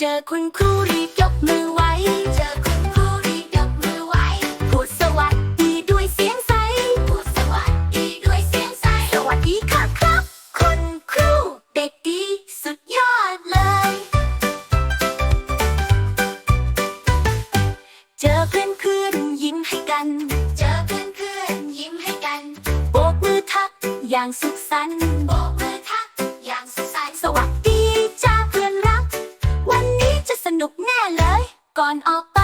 คุณครูรีบยกมือไว้ เจอคุณครูรีบยกมือไว้ พูดสวัสดีด้วยเสียงใส พูดสวัสดีด้วยเสียงใส สวัสดีค่ะครับ คุณครู เด็กดีสุดยอดเลย เจอเพื่อนเพื่อนๆยิ้มให้กัน เจอเพื่อนเพื่อนๆยิ้มให้กัน โบกมือทักอย่างสุขสันต์ gone up.